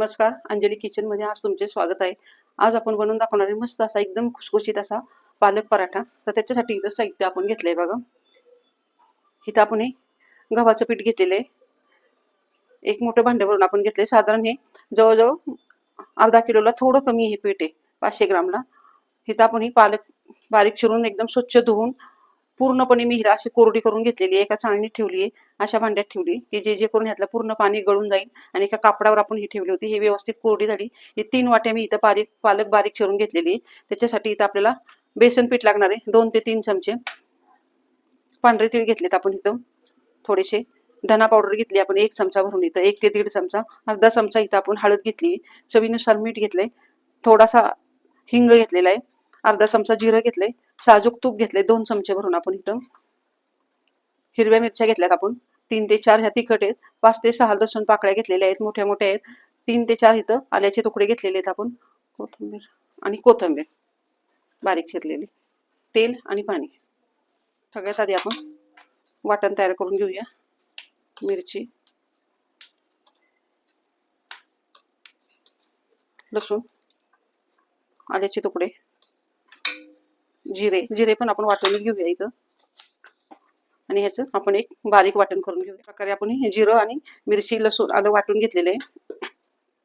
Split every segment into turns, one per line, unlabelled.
नमस्कार अंजली किचनमध्ये आज तुमचे स्वागत आहे. आज आपण बनवून दाखवणार आहे मस्त असा एकदम खुसखुशीत असा पालक पराठा. तर त्याच्यासाठी इथं साहित्य आपण घेतलंय बघा. इथं आपण हे गव्हाचं पीठ घेतलेलं आहे. एक मोठं भांडे भरून आपण घेतलंय. साधारण हे जवळजवळ अर्धा किलोला थोडं कमी हे पीठ आहे पाचशे ग्रामला. इथं आपण ही पालक बारीक चिरून एकदम स्वच्छ धुवून पूर्णपणे मी हिरा अशी कोरडी करून घेतलेली आहे एका चाळणीत ठेवली आहे अशा भांड्यात ठेवली की जे जे करून ह्यातलं पूर्ण पाणी गळून जाईल आणि एका कापडावर आपण ही ठेवली होती. हे व्यवस्थित कोरडी झाली. हे तीन वाट्या मी इथं बारीक पालक बारीक चिरून घेतलेली आहे. त्याच्यासाठी इथं आपल्याला बेसन पीठ लागणार आहे. दोन ते तीन चमचे पांढरे तीळ घेतलेत आपण इथं. थोडेसे धना पावडर घेतली आपण एक चमचा भरून इथं. एक ते दीड चमचा अर्धा चमचा इथं आपण हळद घेतली चवीनुसार मीठ घेतलंय. थोडासा हिंग घेतलेला आहे. अर्धा चमचा जिरं घेतलंय. साजूक तूप घेतले दोन चमचे भरून आपण इथं. हिरव्या मिरच्या घेतल्यात आपण. तीन ते चार ह्या तिखट आहेत. पाच ते सहा लसूण पाकळ्या घेतलेल्या आहेत मोठ्या मोठ्या आहेत. तीन ते चार इथं आल्याचे तुकडे घेतलेले आहेत आपण. कोथिंबीर आणि कोथिंबीर. बारीक चिरलेली. तेल आणि पाणी. सगळ्यात आधी आपण वाटण तयार करून घेऊया. मिरची. लसूण. आल्याचे तुकडे. जिरे जिरे पण आपण वाटून घेऊया इथं. आणि ह्याचं आपण एक बारीक वाटण करून घेऊया. प्रकारे आपण हे जिरं आणि मिरची लसूण आलं वाटून घेतलेलं आहे.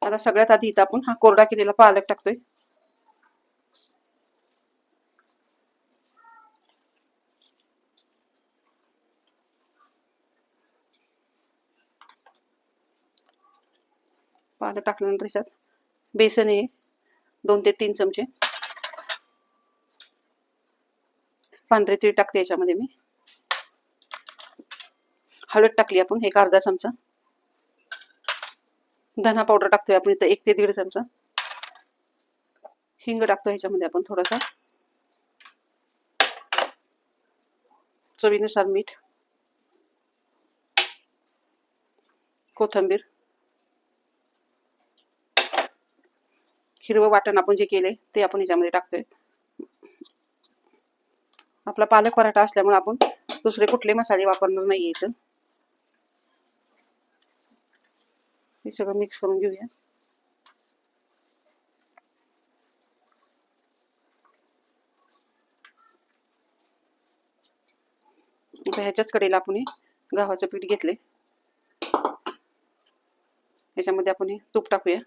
आता सगळ्यात आधी इथं आपण हा कोरडा केलेला पालक टाकतोय. पालक टाकल्यानंतर ह्याच्यात बेसन आहे दोन ते तीन चमचे. पांढरे तीळ टाकते याच्यामध्ये मी. हळद टाकली आपण एक अर्धा चमचा. धना पावडर टाकतोय आपण इथं एक ते दीड चमचा. हिंग टाकतो ह्याच्यामध्ये आपण थोडासा. चवीनुसार मीठ. कोथंबीर. हिरवं वाटण आपण जे केले ते आपण ह्याच्यामध्ये टाकतोय. आपला पालक पराठा असल्यामुळे आपण दुसरे कुठले मसाले वापरणार नाही इथं. हे सगळं मिक्स करून घेऊया. आता ह्याच्याच कडेला आपण गव्हाचं पीठ घेतले ह्याच्यामध्ये आपण हे तूप टाकूया.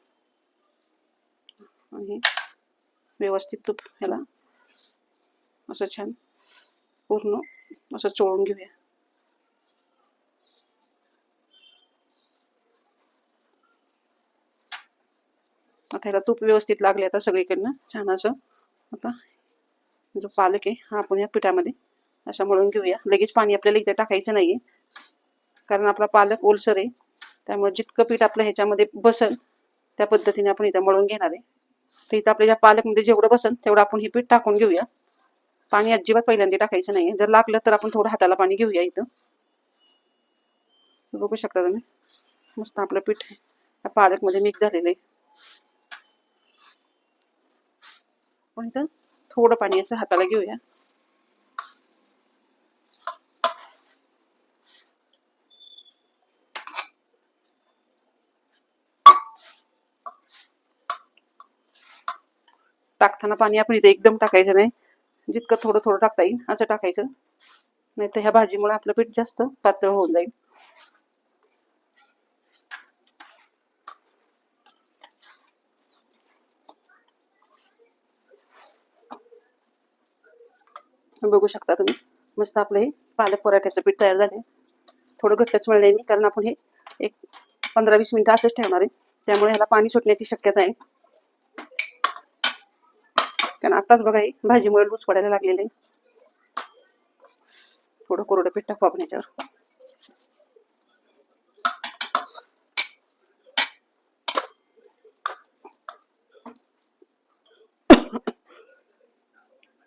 आणि व्यवस्थित तूप ह्याला असं छान पूर्ण असं चोळून घेऊया. आता ह्याला तूप व्यवस्थित लागले आता सगळीकडनं छान असं. आता जो पालक आहे, हा आपण या पिठामध्ये असं मळून घेऊया. लगेच पाणी आपल्याला इथे टाकायचं नाहीये. कारण आपला पालक ओलसर आहे. त्यामुळे जितकं पीठ आपलं ह्याच्यामध्ये बसल, त्या पद्धतीने आपण इथं मळून घेणार आहे. तर इथं आपल्या ज्या पालकमध्ये जेवढं बसन तेवढं आपण हे पीठ टाकून घेऊया. पाणी अजिबात पहिल्यांदा टाकायचं नाही जर लागलं तर आपण थोडं हाताला पाणी घेऊया इथं. बघू शकता तुम्ही? मस्त आपलं पीठ या पालकमध्ये मिक्स झालेलं आहे. पण इथं थोडं पाणी असं हाताला घेऊया. टाकताना पाणी आपण इथे एकदम टाकायचं नाही. जितकं थोडं थोडं टाकता येईल असं टाकायचं. नाही तर ह्या भाजीमुळे आपलं पीठ जास्त पातळ होऊन जाईल. बघू शकता तुम्ही मस्त आपलं हे पालक पराठ्याचं पीठ तयार झाले थोडं घट्टच मिळलंय मी कारण आपण हे एक पंधरा वीस मिनिटं असंच ठेवणार आहे. त्यामुळे ह्याला पाणी सुटण्याची शक्यता आहे. कारण आताच बघा ही भाजीमुळे लूज पडायला लागलेले थोडं कोरडं पीठ टाकू आपण याच्यावर.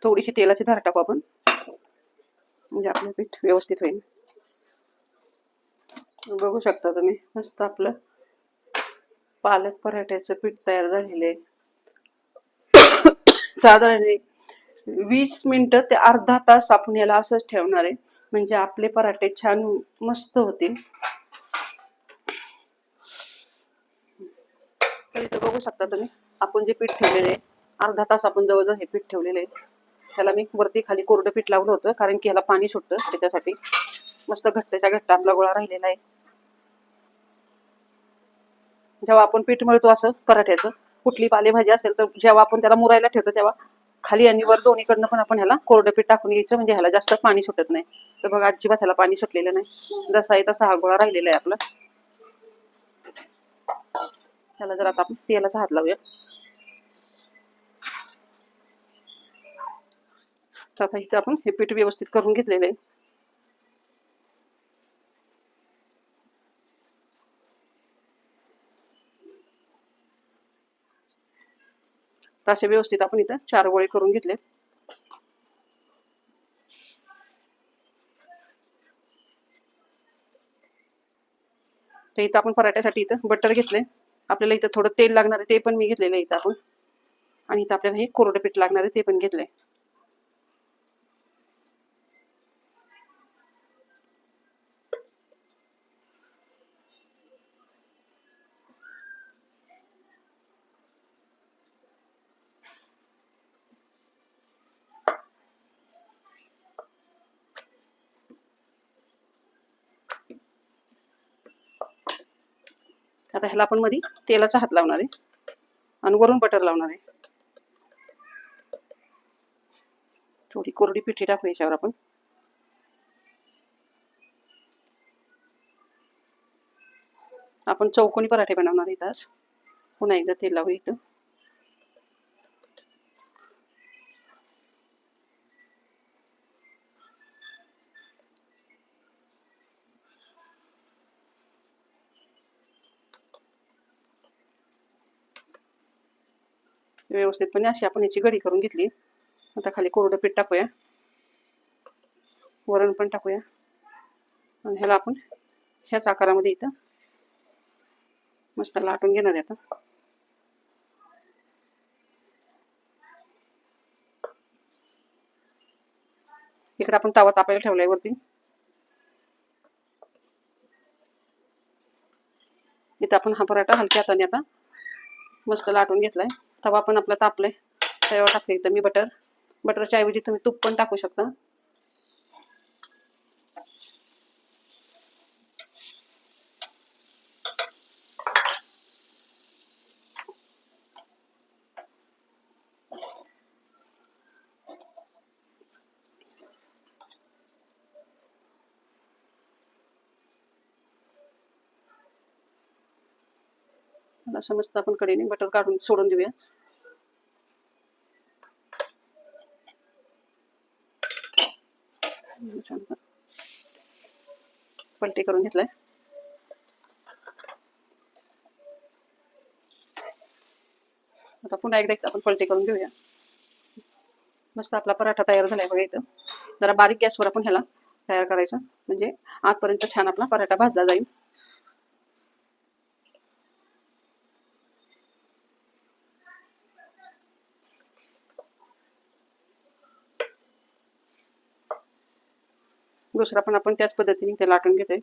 थोडीशी तेलाची धार टाकू आपण. म्हणजे आपलं पीठ व्यवस्थित होईल. बघू शकता तुम्ही मस्त आपलं पालक पराठ्याचं पीठ तयार झालेलं आहे. साधारण वीस मिनिटं ते अर्धा तास आपण याला असंच ठेवणार आहे. म्हणजे आपले पराठे छान मस्त होतील. बघू शकता तुम्ही आपण जे पीठ ठेवलेले आहे अर्धा तास आपण जवळजवळ हे पीठ ठेवलेले आहे. ह्याला मी वरती खाली कोरडं पीठ लावलं होतं कारण की ह्याला पाणी सुटतं त्याच्यासाठी. मस्त घट्टच्या घट्ट आपला गोळा राहिलेला आहे. जेव्हा आपण पीठ मळतो असं पराठ्याचं कुठली पालेभाजी असेल तर जेव्हा आपण त्याला मुरायला ठेवतो तेव्हा खाली आणि वर दोन्हीकडनं पण आपण ह्याला कोरडं पीठ टाकून घ्यायचं. म्हणजे ह्याला जास्त पाणी सुटत नाही. तर बघा अजिबात ह्याला पाणी सुटलेलं नाही. जसा आहे तसा हा गोळा राहिलेला आहे आपला. त्याला जर आता आपण तेलाचा हात लावूया. तर आता इथं आपण हे पीठ व्यवस्थित करून घेतलेलं आहे. तर असे व्यवस्थित आपण इथं चार गोळे करून घेतले तर इथं आपण पराठ्यासाठी इथं बटर घेतले आपल्याला इथं थोडं तेल लागणार आहे ते पण मी घेतलेलं आहे इथं आपण. आणि इथं आपल्याला हे कोरडं पीठ लागणार आहे ते पण घेतलंय. आता ह्याला आपण मध्ये तेलाचा हात लावणार आहे. आणि वरून बटर लावणार आहे. थोडी कोरडी पिठी टाकू याच्यावर आपण. आपण चौकोनी पराठे बनवणार आहेत आज. पुन्हा एकदा तेल लावू इथं. व्यवस्थितपणे अशी आपण याची गडी करून घेतली. आता खाली कोरडं पीठ टाकूया. वरण पण टाकूया. आणि ह्याला आपण ह्याच आकारामध्ये इथं मस्त लाटून घेणार आहे आता. इकडे आपण तवा तापायला ठेवलाय वरती. इथं आपण हा पराठा हलक्या हाताने आता मस्त लाटून घेतलाय. तवा पण आपला तापलाय. तव्यावर टाकले इथं मी बटर बटरच्या ऐवजी तुम्ही तूप पण टाकू शकता. मला समजतं आपण कडेने बटर काढून सोडून देऊया. पलटी करून घेतलाय. आता पुन्हा एकदा आपण पलटी करून घेऊया. मस्त आपला पराठा तयार झालाय बघा इथं. जरा बारीक गॅसवर आपण ह्याला तयार करायचा. म्हणजे आजपर्यंत छान आपला पराठा भाजला जाईल. दुसरा पण आपण त्याच पद्धतीने ते लाटून घेतोय.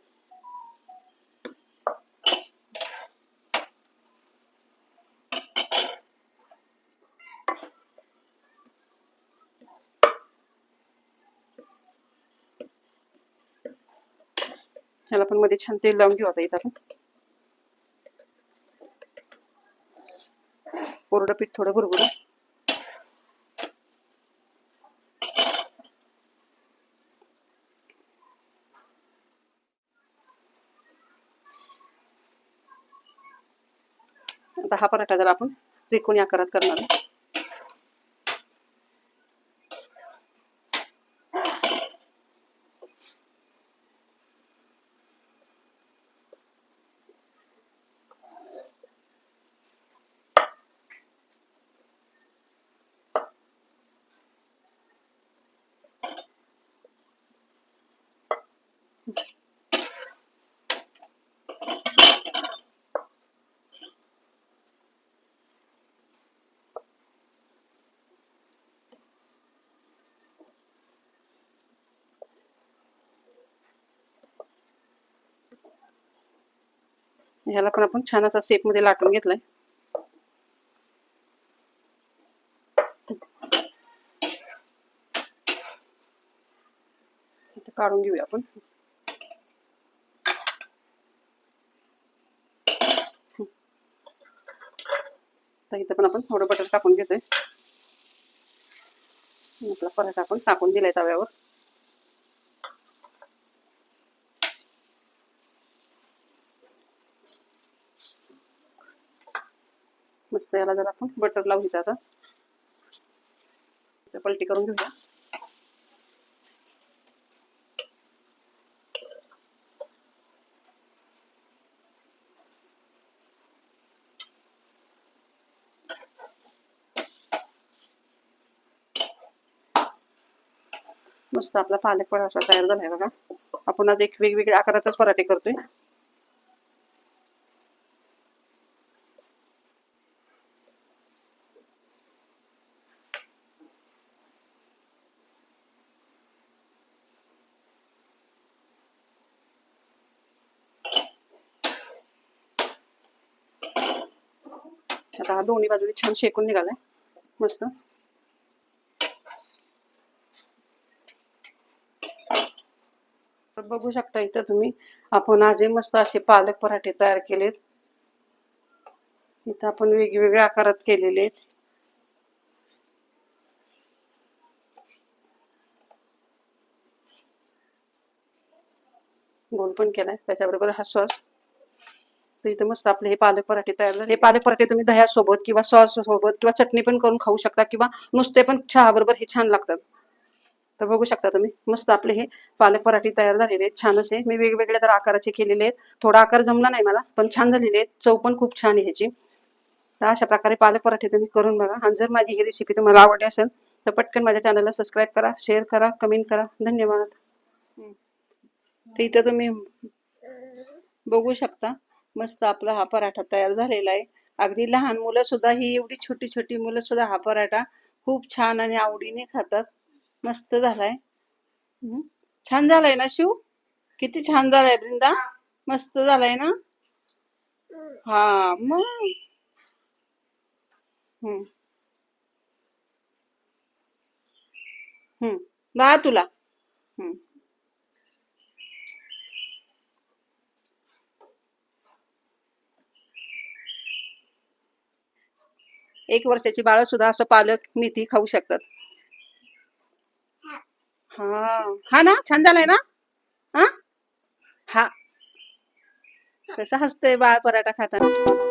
ह्याला पण मध्ये छान तेल लावून घेऊ आता इथं आपण. कोरडं पीठ थोडं भरभरून आता हा पराठा जर आपण त्रिकोणी आकारात करणार Thank you. ह्याला पण आपण छान असा शेपमध्ये लाटून घेतलाय. काढून घेऊया आपण. तर इथं पण आपण थोडं बटर टाकून घेतोय. आपला पराठा आपण टाकून दिलाय तव्यावर. मस्त याला जर आपण बटर लावून आता. पलटी करून घेऊया. मस्त आपला पालक पराठा तयार झालाय बघा. आपण आज एक वेगवेगळ्या आकाराचाच पराठे करतोय. आता हा दोन्ही बाजूने छान शेकून निघालाय. मस्त. बघू शकता इथं तुम्ही. आपण आज मस्त असे पालक पराठे तयार केलेत. इथं आपण वेगवेगळ्या आकारात केलेले आहेत. गोल पण केलाय. त्याच्याबरोबर हा सॉस. तर इथं मस्त आपले हे पालक पराठे तयार झाले. हे पालक पराठे तुम्ही दह्यासोबत किंवा सॉस सोबत किंवा चटणी पण करून खाऊ शकता किंवा नुसते पण चहा बरोबर हे छान लागतात. तर बघू शकता तुम्ही मस्त आपले हे पालक पराठे तयार झालेले आहेत. छान असे मी वेगवेगळ्या तर आकाराचे केलेले आहेत. थोडा आकार जमला नाही मला पण छान झालेले आहेत. चव पण खूप छान आहे ह्याची. तर अशा प्रकारे पालक पराठे तुम्ही करून बघा. आणि जर माझी ही रेसिपी तुम्हाला आवडली असेल तर पटकन माझ्या चॅनलला सबस्क्राईब करा शेअर करा कमेंट करा. धन्यवाद. तर इथं तुम्ही बघू शकता. मस्त आपला हा पराठा तयार झालेला आहे. अगदी लहान मुलं सुद्धा ही एवढी छोटी छोटी मुलं सुद्धा हा पराठा खूप छान आणि आवडीने खातात. मस्त झालाय. छान झालाय ना शिव? किती छान झालाय बृंदा मस्त झालाय ना? हा मग. हम्म. हम्म. बा तुला. हम्म. एक वर्षाची बाळ सुद्धा असं पालक मेथी खाऊ शकतात. हा. हा. ना? छान झालाय ना? हा? हा. कसं हसतंय बाळ पराठा खाताना?